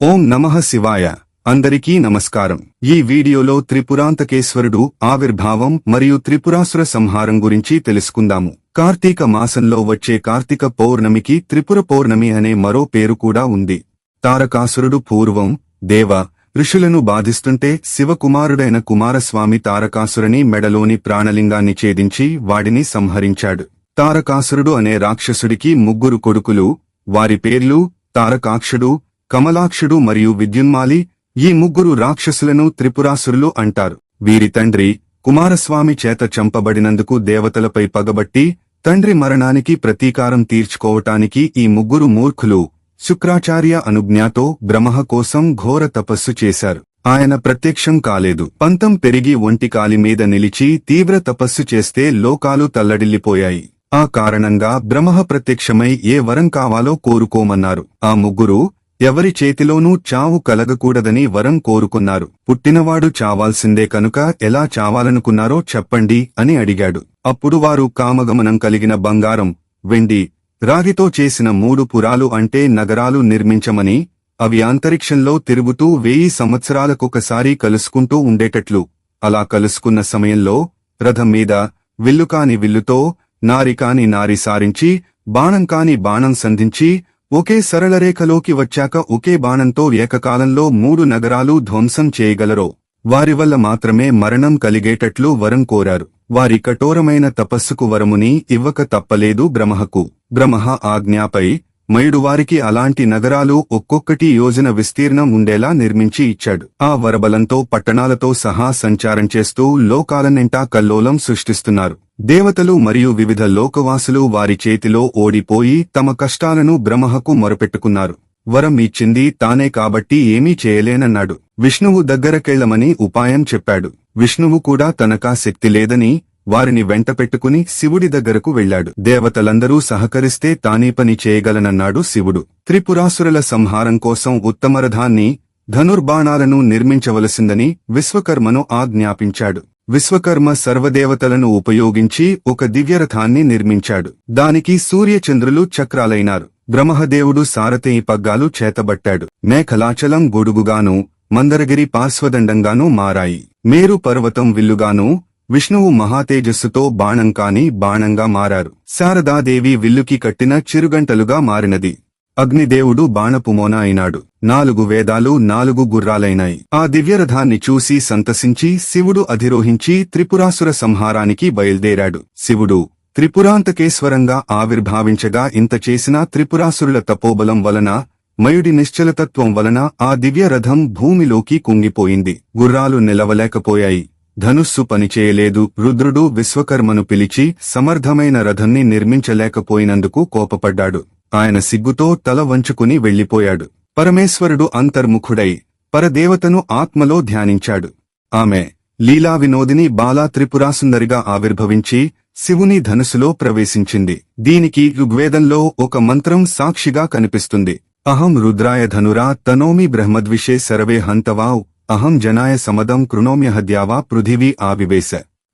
ఓం నమః శివాయ. అందరికీ నమస్కారం. ఈ వీడియోలో త్రిపురాంతకేశ్వరుడు ఆవిర్భావం మరియు త్రిపురాసుర సంహారం గురించి తెలుసుకుందాము. కార్తీక మాసంలో వచ్చే కార్తీక పౌర్ణమికి త్రిపుర పౌర్ణమి అనే మరో పేరు కూడా ఉంది. తారకాసురుడు పూర్వం దేవ ఋషులను బాధిస్తుంటే శివకుమారుడైన కుమారస్వామి తారకాసురుని మెడలోని ప్రాణలింగాన్ని ఛేదించి వాడిని సంహరించాడు. తారకాసురుడు అనే రాక్షసుడికి ముగ్గురు కొడుకులు వారి పేర్లు తారకాక్షుడు కమలాక్షుడు మరియు విద్యున్మాలి ఈ ముగ్గురు రాక్షసులను త్రిపురాసురులు అంటారు. వీరి తండ్రి కుమారస్వామి చేత చంపబడినందుకు దేవతలపై పగబట్టి తండ్రి మరణానికి ప్రతీకారం తీర్చుకోవటానికి ఈ ముగ్గురు మూర్ఖులు శుక్రాచార్య అనుజ్ఞాతో బ్రహ్మ కోసం ఘోర తపస్సు చేశారు. ఆయన ప్రత్యక్షం కాలేదు. పంతం పెరిగి ఒంటికాలి మీద నిలిచి తీవ్ర తపస్సు చేస్తే లోకాలు తల్లడిల్లిపోయాయి. ఆ కారణంగా బ్రహ్మ ప్రత్యక్షమై ఏ వరం కావాలో కోరుకోమన్నారు. ఆ ముగ్గురు ఎవరి చేతిలోనూ చావు కలగకూడదని వరం కోరుకున్నారు. పుట్టినవాడు చావాల్సిందే కనుక ఎలా చావాలనుకున్నారో చెప్పండి అని అడిగాడు. అప్పుడు వారు కామగమనం కలిగిన బంగారం వెండి రాగితో చేసిన మూడు పురాలు అంటే నగరాలు నిర్మించమని అవి అంతరిక్షంలో తిరుగుతూ వెయ్యి సంవత్సరాలకొకసారి కలుసుకుంటూ ఉండేటట్లు. అలా కలుసుకున్న సమయంలో రథం మీద విల్లుకాని విల్లుతో నారికాని నారి సారించి బాణం కాని బాణం సంధించి ఒకే సరళరేఖలోకి వచ్చాక ఒకే బాణంతో ఏకకాలంలో మూడు నగరాలు ధ్వంసం చేయగలరో? వారి వల్ల మాత్రమే మరణం కలిగేటట్లు వరం కోరారు. వారి కఠోరమైన తపస్సుకు వరముని ఇవ్వక తప్పలేదు బ్రహ్మకు. బ్రహ్మ ఆజ్ఞాపై మయుడు వారికి అలాంటి నగరాలు ఒక్కొక్కటి యోజన విస్తీర్ణం ఉండేలా నిర్మించి ఇచ్చాడు. ఆ వరబలంతో పట్టణాలతో సహా సంచారం చేస్తూ లోకాలనింటా కల్లోలం సృష్టిస్తున్నారు. దేవతలు మరియు వివిధ లోకవాసులు వారి చేతిలో ఓడిపోయి తమ కష్టాలను బ్రహ్మకు మొరపెట్టుకున్నారు. వరం ఇచ్చింది తానే కాబట్టి ఏమీ చేయలేనన్నాడు. విష్ణువు దగ్గరకెళ్ళమని ఉపాయం చెప్పాడు. విష్ణువు కూడా తనకా శక్తి లేదని వారిని వెంట పెట్టుకుని శివుడి దగ్గరకు వెళ్ళాడు దేవతలందరూ సహకరిస్తే తానే పని చేయగలనన్నాడు శివుడు. త్రిపురాసురుల సంహారం కోసం ఉత్తమరథాన్ని ధనుర్బాణాలను నిర్మించవలసిందని విశ్వకర్మను ఆజ్ఞాపించాడు. విశ్వకర్మ సర్వదేవతలను ఉపయోగించి ఒక దివ్యరథాన్ని నిర్మించాడు. దానికి సూర్యచంద్రులు చక్రాలైనారు. బ్రహ్మదేవుడు సారథేయి పగ్గాలు చేతబట్టాడు. మేఖలాచలం గొడుగుగాను మందరగిరి పార్శ్వదండంగానూ మారాయి. మేరు పర్వతం విల్లుగాను విష్ణువు మహాతేజస్సుతో బాణం కాని బాణంగా మారారు. శారదాదేవి విల్లుకి కట్టిన చిరుగంటలుగా మారినది. అగ్నిదేవుడు బాణపుమోన అయినాడు. నాలుగు వేదాలు నాలుగు గుర్రాలైనాయి. ఆ దివ్యరథాన్ని చూసి సంతసించి శివుడు అధిరోహించి త్రిపురాసుర సంహారానికి బయల్దేరాడు. శివుడు త్రిపురాంతకేశ్వరంగా ఆవిర్భావించగా ఇంత చేసినా త్రిపురాసురుల తపోబలం వలన మయుడి నిశ్చలతత్వం వలన ఆ దివ్యరథం భూమిలోకి కుంగిపోయింది. గుర్రాలు నిలవలేకపోయాయి. ధనుస్సు పనిచేయలేదు రుద్రుడు విశ్వకర్మను పిలిచి సమర్థమైన రథన్ని నిర్మించలేకపోయినందుకు కోపపడ్డాడు. ఆయన సిగ్గుతో తల వంచుకుని వెళ్ళిపోయాడు పరమేశ్వరుడు అంతర్ముఖుడై పరదేవతను ఆత్మలో ధ్యానించాడు. ఆమె లీలా వినోదిని బాలా త్రిపురాసుందరిగా ఆవిర్భవించి శివుని ధనుసులో ప్రవేశించింది. దీనికి ఋగ్వేదంలో ఒక మంత్రం సాక్షిగా కనిపిస్తుంది. అహం రుద్రాయ ధనురా తనోమి బ్రహ్మద్విషే సర్వే హంతవావ్ అహం జనాయ సమదం కృణోమ్యహద్యావా పృథివీ ఆవివేశ.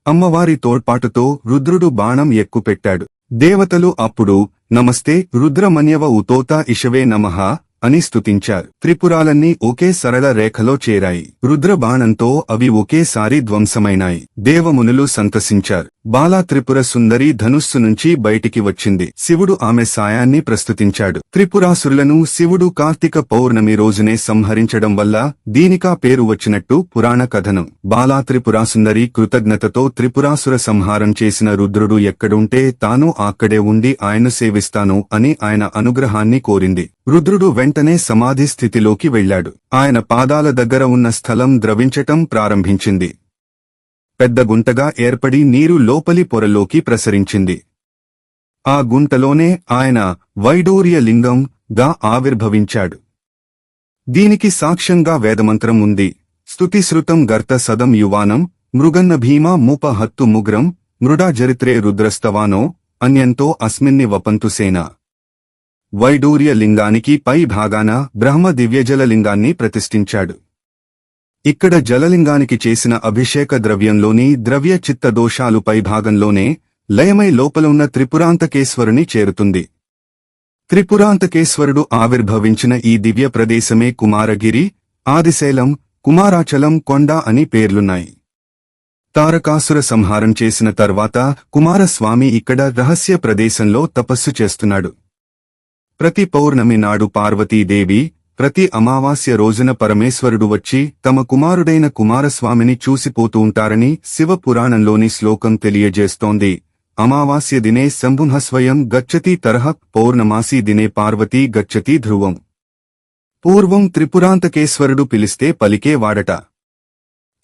అమ్మవారి తోడ్పాటుతో రుద్రుడు బాణం ఎక్కుపెట్టాడు. దేవతలు అప్పుడు నమస్తే రుద్రమన్యవ ఉతోత ఇషవే నమః అని స్తుతించారు. త్రిపురాలన్నీ ఒకే సరళ రేఖలో చేరాయి. రుద్ర బాణంతో అవి ఒకేసారి ధ్వంసమైనాయి. దేవమునులు సంతసించారు. బాలా త్రిపుర సుందరి ధనుస్సు నుంచి బయటికి వచ్చింది. శివుడు ఆమె సాయాన్ని ప్రస్తుతించాడు. త్రిపురాసురులను శివుడు కార్తీక పౌర్ణమి రోజునే సంహరించడం వల్ల దీనికా పేరు వచ్చినట్టు పురాణ కథనం. బాలా త్రిపురాసుందరి కృతజ్ఞతతో త్రిపురాసుర సంహారం చేసిన రుద్రుడు ఎక్కడుంటే తాను అక్కడే ఉండి ఆయన సేవిస్తాను అని ఆయన అనుగ్రహాన్ని కోరింది. రుద్రుడు వెంటనే సమాధి స్థితిలోకి వెళ్ళాడు ఆయన పాదాల దగ్గర ఉన్న స్థలం ద్రవించటం ప్రారంభించింది. పెద్ద గుంటగా ఏర్పడి నీరు లోపలి పొరలోకి ప్రసరించింది. ఆ గుంటలోనే ఆయన వైడూర్యలింగం గా ఆవిర్భవించాడు. దీనికి సాక్ష్యంగా వేదమంత్రం ఉంది. స్తుతిశ్రుతం గర్త సదం యువానం మృగన్న భీమ మూప హత్తు ముగ్రం మృడా జరిత్రే రుద్రస్తవానో అన్యంతో అస్మిన్ని వపంతు సేన. వైడూర్య లింగానికి పై భాగాన బ్రహ్మ దివ్యజల లింగాన్ని ప్రతిష్ఠించాడు. ఇక్కడ జలలింగానికి చేసిన అభిషేక ద్రవ్యంలోని ద్రవ్య చిత్త దోషాలు పై భాగంలోనే లయమై లోపలున్న త్రిపురాంతకేశ్వరుని చేరుతుంది. త్రిపురాంతకేశ్వరుడు ఆవిర్భవించిన ఈ దివ్య ప్రదేశమే కుమారగిరి ఆదిశైలం కుమారాచలం కొండ అని పేర్లున్నాయి. తారకాసుర సంహారం చేసిన తర్వాత కుమారస్వామి ఇక్కడ రహస్య ప్రదేశంలో తపస్సు చేస్తున్నాడు. ప్రతి పౌర్ణమి నాడు పార్వతీదేవి ప్రతి అమావాస్య రోజున పరమేశ్వరుడు వచ్చి తమ కుమారుడైన కుమారస్వామిని చూసిపోతూ ఉంటారని శివ శ్లోకం తెలియజేస్తోంది. అమావాస్య దినే శంభుః స్వయం గచ్చతి తరహ పౌర్ణమాసి దినే పార్వతీ గచ్చతి ధ్రువం. పూర్వం త్రిపురాంతకేశ్వరుడు పిలిస్తే పలికే వాడట.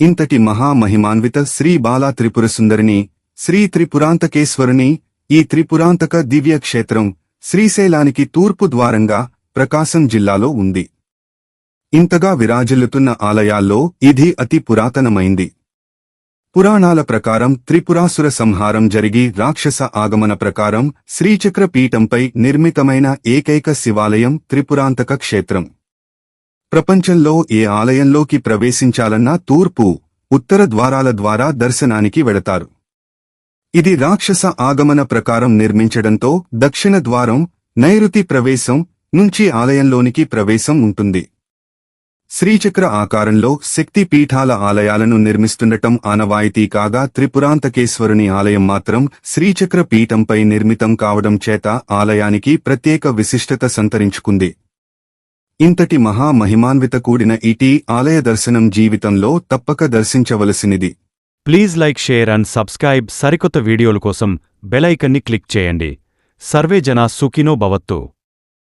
ఇంతటి మహామహిమాన్విత శ్రీ బాలా త్రిపురసుందరిని శ్రీ త్రిపురాంతకేశ్వరుని ఈ త్రిపురాంతక దివ్యక్షేత్రం శ్రీశైలానికి తూర్పు ద్వారంగా ప్రకాశం జిల్లాలో ఉంది. ఇంతగా విరాజిల్లుతున్న ఆలయాల్లో ఇది అతి పురాతనమైంది. పురాణాల ప్రకారం త్రిపురాసుర సంహారం జరిగి రాక్షస ఆగమన ప్రకారం శ్రీచక్ర పీఠంపై నిర్మితమైన ఏకైక శివాలయం త్రిపురాంతక క్షేత్రం. ప్రపంచంలో ఏ ఆలయంలోకి ప్రవేశించాలన్నా తూర్పు ఉత్తర ద్వారాల ద్వారా దర్శనానికి వెడతారు ఇది రాక్షస ఆగమన ప్రకారం నిర్మించడంతో దక్షిణ ద్వారం నైరుతి ప్రవేశం నుంచి ఆలయంలోనికి ప్రవేశం ఉంటుంది. శ్రీచక్ర ఆకారంలో శక్తి పీఠాల ఆలయాలను నిర్మిస్తుండటం ఆనవాయితీ కాగా త్రిపురాంతకేశ్వరుని ఆలయం మాత్రం శ్రీచక్ర పీఠంపై నిర్మితం కావడం చేత ఆలయానికి ప్రత్యేక విశిష్టత సంతరించుకుంది. ఇంతటి మహామహిమాన్విత కూడిన ఇటీ ఆలయ దర్శనం జీవితంలో తప్పక దర్శించవలసినది. Please like share and subscribe సరికొత్త వీడియోల కోసం బెలైకన్ని క్లిక్ చేయండి. సర్వే జనా సుఖినో భవత్తు.